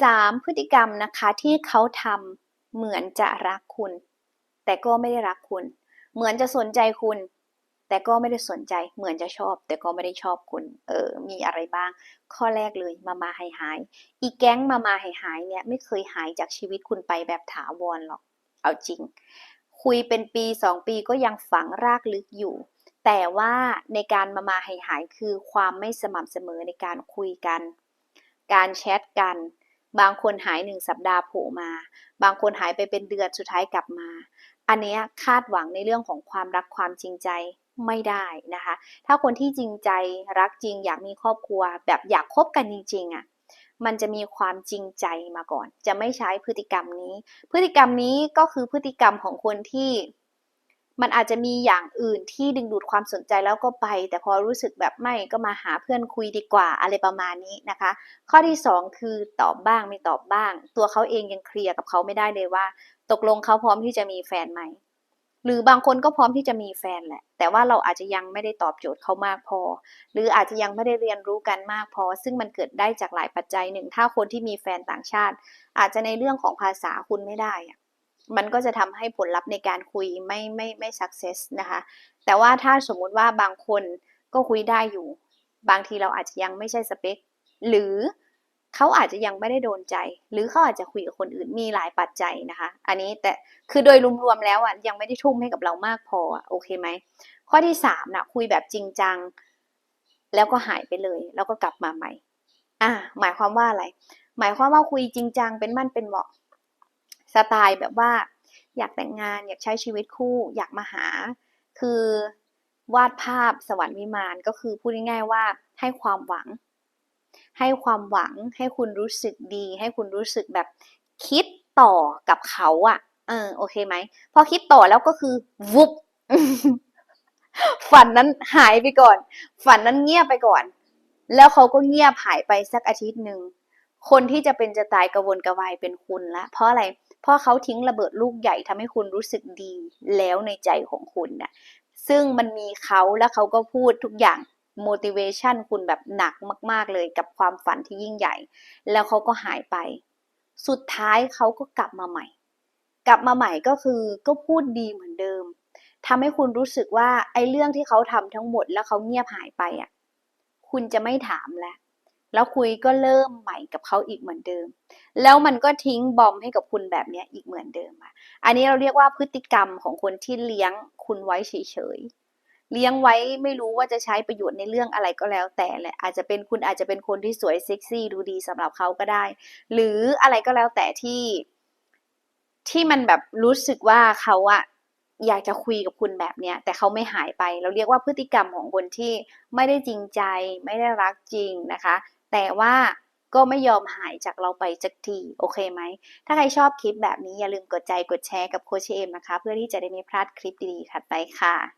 สามพฤติกรรมนะคะที่เขาทำเหมือนจะรักคุณ แต่ก็ไม่ได้รักคุณ เหมือนจะสนใจคุณ แต่ก็ไม่ได้สนใจ เหมือนจะชอบ แต่ก็ไม่ได้ชอบคุณ เออ มีอะไรบ้าง ข้อแรกเลยมามาหายหาย อีแก๊งมามาหายหายเนี่ยไม่เคยหายจากชีวิตคุณไปแบบถาวรหรอก เอาจริง คุยเป็นปีสองปีก็ยังฝังรากลึกอยู่แต่ว่าในการมามาหายหายคือความไม่สม่ำเสมอในการคุยกัน การแชทกัน บางคนหายหนึ่งสัปดาห์โผล่มา บางคนหายไปเป็นเดือนสุดท้ายกลับมา อันเนี้ยคาดหวังในเรื่องของความรักความจริงใจไม่ได้นะคะ ถ้าคนที่จริงใจรักจริง อยากมีครอบครัว แบบอยากคบกันจริงๆอะมันจะมีความจริงใจมาก่อน จะไม่ใช้พฤติกรรมนี้ พฤติกรรมนี้ก็คือพฤติกรรมของคนที่ มันอาจจะมีอย่างอื่นที่ดึงดูดความสนใจแล้วก็ไป แต่พอรู้สึกแบบไม่ก็มาหาเพื่อนคุยดีกว่าอะไรประมาณนี้นะคะ ข้อที่สองคือตอบบ้างไม่ตอบบ้าง ตัวเขาเองยังเคลียร์กับเขาไม่ได้เลยว่า ตกลงเขาพร้อมที่จะมีแฟนไหมหรือบางคนก็พร้อมที่จะมีแฟนแหละ แต่ว่าเราอาจจะยังไม่ได้ตอบโจทย์เขามากพอ หรืออาจจะยังไม่ได้เรียนรู้กันมากพอ ซึ่งมันเกิดได้จากหลายปัจจัยหนึ่ง ถ้าคนที่มีแฟนต่างชาติ อาจจะในเรื่องของภาษาคุณไม่ได้อะ มันก็จะทำให้ผลลัพธ์ในการคุยไม่ไม่ไม่ success นะคะ แต่ว่าถ้าสมมุติว่าบางคนก็คุยได้อยู่ บางทีเราอาจจะยังไม่ใช่สเปค หรือเขาอาจจะยังไม่ได้โดนใจ หรือเขาอาจจะคุยกับคนอื่นมีหลายปัจจัยนะคะ อันนี้แต่คือโดยรวมๆแล้วอะยังไม่ได้ทุ่มให้กับเรามากพออะโอเคไหมข้อที่สามนะคุยแบบจริงจัง แล้วก็หายไปเลย แล้วก็กลับมาใหม่ อ่า หมายความว่าอะไร หมายความว่าคุยจริงจังเป็นมั่นเป็นเหมาะ สไตล์แบบว่าอยากแต่งงานอยากใช้ชีวิตคู่อยากมาหา คือวาดภาพสวรรค์วิมานก็คือพูดง่ายๆว่าให้ความหวัง ให้ความหวังให้คุณรู้สึกดี ให้คุณรู้สึกแบบคิดต่อกับเขาอะ่ะ เออโอเคไหมพอคิดต่อแล้วก็คือวุบฝันนั้นหายไปก่อน ฝันนั้นเงียบไปก่อน แล้วเขาก็เงียบหายไปสักอาทิตย์หนึ่งคนที่จะเป็นจะตายกระวนกระวายเป็นคุณละเพราะอะไรเพราะเขาทิ้งระเบิดลูกใหญ่ทำให้คุณรู้สึกดีแล้วในใจของคุณน่ะซึ่งมันมีเขาแล้วเขาก็พูดทุกอย่าง motivation คุณแบบหนักมาก ๆเลยกับความฝันที่ยิ่งใหญ่ แล้วเขาก็หายไป สุดท้ายเขาก็กลับมาใหม่ กลับมาใหม่ก็คือก็พูดดีเหมือนเดิมทำให้คุณรู้สึกว่าไอ้เรื่องที่เขาทำทั้งหมดแล้วเขาเงียบหายไปอะคุณจะไม่ถามแล้ว แล้วคุยก็เริ่มใหม่กับเขาอีกเหมือนเดิม แล้วมันก็ทิ้งบอมให้กับคุณแบบนี้อีกเหมือนเดิมอะอันนี้เราเรียกว่าพฤติกรรมของคนที่เลี้ยงคุณไว้เฉยๆเลี้ยงไว้ไม่รู้ว่าจะใช้ประโยชน์ในเรื่องอะไรก็แล้ว แต่แหละอาจจะเป็นคุณอาจจะเป็นคนที่สวยเซ็กซี่ดูดีสำหรับเขาก็ได้ หรืออะไรก็แล้วแต่ที่ที่มันแบบรู้สึกว่าเขาอะอยากจะคุยกับคุณแบบเนี้ยแต่เขาไม่หายไป เราเรียกว่าพฤติกรรมของคนที่ไม่ได้จริงใจ ไม่ได้รักจริงนะคะ แต่ว่าก็ไม่ยอมหายจากเราไปสักทีโอเคไหม ถ้าใครชอบคลิปแบบนี้อย่าลืมกดใจกดแชร์กับโคชเอมนะคะ เพื่อที่จะได้ไม่พลาดคลิปดีๆถัดไปค่ะ